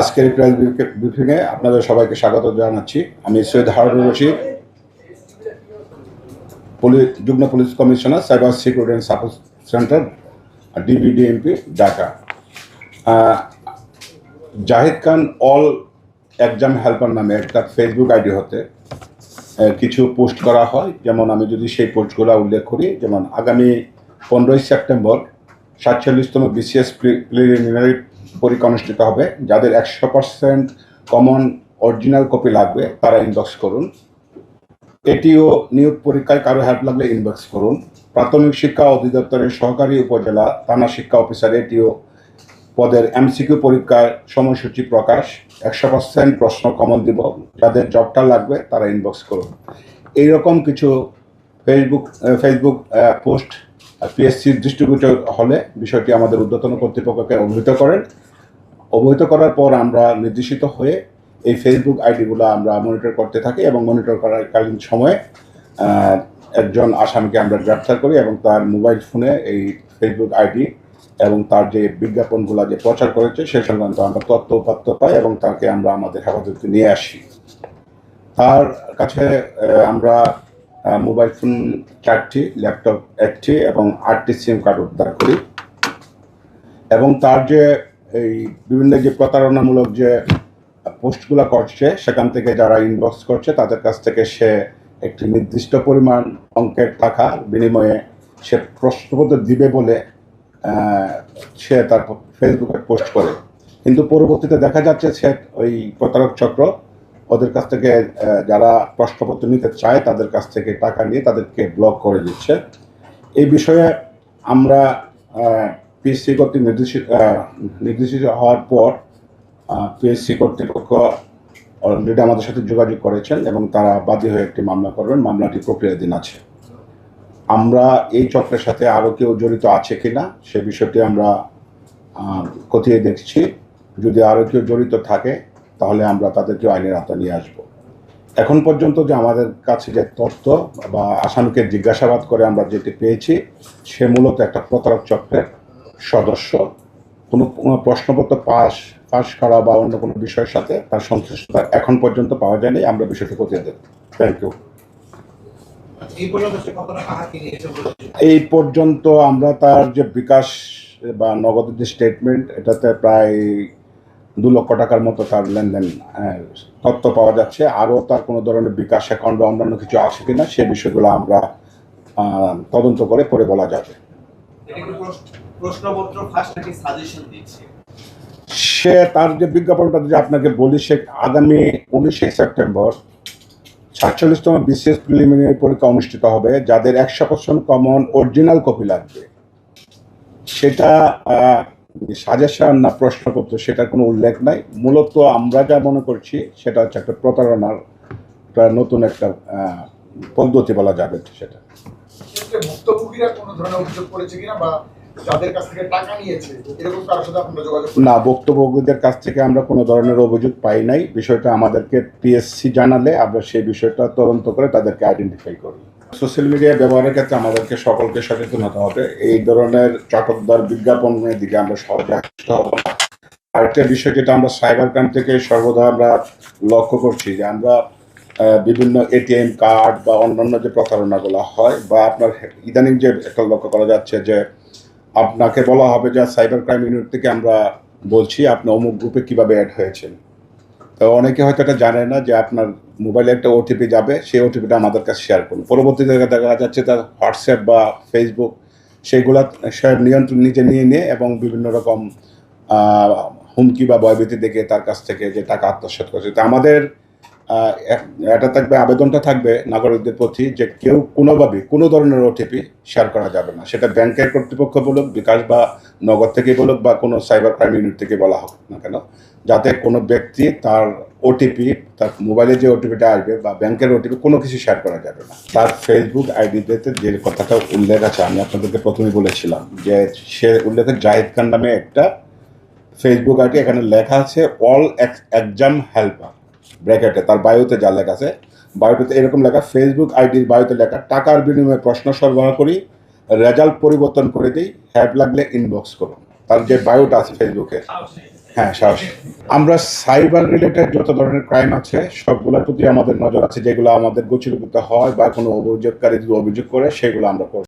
আজকের প্রেস ব্রিফিংয়ে আপনাদের সবাইকে স্বাগত জানাচ্ছি। আমি সৈয়দ হারুন রশিদ, পুলিশ, যুগ্ম police commissioner, cyber security and support centre DBDMP Dhaka. Zahid Khan all exam helper নামে একটা ফেসবুক আইডি হতে কিছু পোস্ট করা হয়। যেমন আমি যদি সেই পোস্টগুলো উল্লেখ করি, যেমন আগামী পনেরোই সেপ্টেম্বর সাতচল্লিশতম বিসিএস প্রিলিমিনারি পরীক্ষা অনুষ্ঠিত হবে। যাদের একশো পার্সেন্ট কমন অরিজিনাল কপি লাগবে, তারা ইনবক্স করুন। এটিও নিয়োগ পরীক্ষায় কারও হেল্প লাগলে ইনবক্স করুন। প্রাথমিক শিক্ষা অধিদপ্তরের সহকারী উপজেলা, থানা শিক্ষা অফিসার এটিও পদের এমসিকিউ পরীক্ষার সময়সূচি প্রকাশ। একশো পার্সেন্ট প্রশ্ন কমন দিব। যাদের জবটা লাগবে, তারা ইনবক্স করুন। এইরকম কিছু ফেসবুক ফেসবুক পোস্ট পিএসসির দৃষ্টিগোচর হলে বিষয়টি আমাদের ঊর্ধ্বতন কর্তৃপক্ষকে অবহিত করেন। অবহিত করার পর আমরা নির্দেশিত হয়ে এই ফেসবুক আইডিগুলো আমরা মনিটর করতে থাকি এবং মনিটর করাকালীন সময়ে একজন আসামিকে আমরা গ্রেপ্তার করি এবং তার মোবাইল ফোনে এই ফেসবুক আইডি এবং তার যে বিজ্ঞাপনগুলো যে প্রচার করেছে, সে সংক্রান্ত আমরা তথ্য উপাত্ত পাই এবং তাকে আমরা আমাদের হেফাজতে নিয়ে আসি। তার কাছে আমরা মোবাইল ফোন চারটি ল্যাপটপ একটি এবং আটটি সিম কার্ড উদ্ধার করি। এবং তার যে এই বিভিন্ন যে প্রতারণামূলক যে পোস্টগুলো করছে, সেখান থেকে যারা ইনবক্স করছে, তাদের কাছ থেকে সে একটি নির্দিষ্ট পরিমাণ অঙ্কের টাকা বিনিময়ে সে প্রশ্নপত্র দিবে বলে সে তার ফেসবুকে পোস্ট করে। কিন্তু পরবর্তীতে দেখা যাচ্ছে সে ওই প্রতারক চক্র ওদের কাছ থেকে যারা প্রশ্নপত্র নিতে চায়, তাদের কাছ থেকে টাকা নিয়ে তাদেরকে ব্লক করে দিচ্ছে। এই বিষয়ে আমরা পিএসসি কর্তৃক নির্দেশিত নির্দেশিত হওয়ার পর পিএসসি কর্তৃপক্ষ অলরেডি আমাদের সাথে যোগাযোগ করেছেন এবং তারা বাদী হয়ে একটি মামলা করবেন। মামলাটি প্রক্রিয়াধীন আছে। আমরা এই চক্রের সাথে আরও কেউ জড়িত আছে কি না সে বিষয়টি আমরা খতিয়ে দেখছি। যদি আরও কেউ জড়িত থাকে তাহলে আমরা তাদেরকে আইনের আওতা নিয়ে আসব। এখন পর্যন্ত যে আমাদের কাছে যে তথ্য বা আসামিকে জিজ্ঞাসাবাদ করে আমরা যেটি পেয়েছি সে মূলত একটা প্রতারক চক্রের সদস্য। কোনো প্রশ্নপত্র পাস পাস করা বা অন্য কোনো বিষয়ের সাথে তার সংশ্লিষ্টতা এখন পর্যন্ত পাওয়া যায়নি। আমরা বিষয়টি খতিয়ে দেব থ্যাংক ইউ এই পর্যন্ত আমরা তার যে বিকাশ বা নগদের যে স্টেটমেন্ট এটাতে প্রায় দু লক্ষ টাকার মতো তার লেনদেন আহ, তথ্য পাওয়া যাচ্ছে। আরও তার কোনো ধরনের বিকাশ অ্যাকাউন্ট বা অন্যান্য কিছু আছে কিনা সে বিষয়গুলো আমরা তদন্ত করে পরে বলা যাবে। সে তার যে বিজ্ঞাপনটা যে আপনাকে বলি সে আগামী উনিশে সেপ্টেম্বর সাতচল্লিশতম বিশেষ প্রিলিমিনারি পরীক্ষা অনুষ্ঠিত হবে। যাদের একশো পার্সেন্ট কমন অরিজিনাল কপি লাগবে সেটা সাজেশন না প্রশ্নপত্র সেটার কোনো উল্লেখ নাই। মূলত আমরা যা মনে করছি সেটা হচ্ছে একটা প্রতারণার একটা নতুন একটা পদ্ধতি বলা যাবে সেটা? না বক্তব্যদের কাছ থেকে আমরা কোনো ধরনের অভিযোগ পাই নাই। বিষয়টা আমাদেরকে পিএসসি জানালে আমরা সেই বিষয়টা তদন্ত করে তাদেরকে আইডেন্টিফাই করি। সোশ্যাল মিডিয়া ব্যবহারের ক্ষেত্রে আমাদেরকে সকলকে সচেতন হতে হবে। এই ধরনের চটকদার বিজ্ঞাপনের দিকে আমরা আকৃষ্ট হব না। আরেকটা বিষয় যেটা আমরা সাইবার ক্রাইম থেকে সর্বদা আমরা লক্ষ্য করছি যে আমরা বিভিন্ন এটিএম কার্ড বা অন্যান্য যে প্রতারণাগুলো হয় বা আপনার ইদানিং যে একটা লক্ষ্য করা যাচ্ছে যে আপনাকে বলা হবে যে সাইবার ক্রাইম ইউনিট থেকে আমরা বলছি, আপনি অমুক গ্রুপে কীভাবে অ্যাড হয়েছেন। তো অনেকে হয়তো এটা জানে না যে আপনার মোবাইলে একটা ওটিপি যাবে, সেই ওটিপিটা আমাদের কাছে শেয়ার করুন। পরবর্তীতে দেখা যাচ্ছে তার হোয়াটসঅ্যাপ বা ফেসবুক সেইগুলা সে নিয়ন্ত্রণ নিজে নিয়ে নিয়ে এবং বিভিন্ন রকম হুমকি বা ভয়ভীতি দেখে তার কাছ থেকে যে টাকা আত্মসাৎ করছে। তো আমাদের এটা থাকবে, আবেদনটা থাকবে নাগরিকদের প্রতি যে কেউ কোনোভাবে কোনো ধরনের ওটিপি শেয়ার করা যাবে না। সেটা ব্যাংকের কর্তৃপক্ষ বলুক, বিকাশ বা নগদ থেকে বলুক বা কোনো সাইবার ক্রাইম ইউনিট থেকে বলা হোক না কেন। যাতে কোনো ব্যক্তি তার ওটিপি তার মোবাইলে যে ওটিপিটা আসবে বা ব্যাংকের ওটিপি কোনো কিছু শেয়ার করা যাবে না। তার ফেসবুক আইডিতে যে কথাটা উল্লেখ আছে, আমি আপনাদেরকে প্রথমে বলেছিলাম যে সে উল্লেখ জাহিদ খান নামে একটা ফেসবুক আইডি এখানে লেখা আছে অল এক্সাম হেল্পার ব্র্যাকেটে তার বায়োতে যা লেখা আছে। বায়োতে এরকম লেখা ফেসবুক আইডির বায়োতে লেখা, টাকার বিনিময়ে প্রশ্ন সরবরাহ করি রেজাল্ট পরিবর্তন করে দিই, হ্যাপ লাগলে ইনবক্স করুন। তার যে বায়োটা আছে ফেসবুকে হ্যাঁ সাহস। আমরা সাইবার রিলেটেড যত ধরনের ক্রাইম আছে, সবগুলোর প্রতি আমাদের নজর আছে, যেগুলো আমাদের গোচরীভূত হয় বা কোনো অভিযোগকারী যদি অভিযোগ করে, সেগুলো আমরা করব।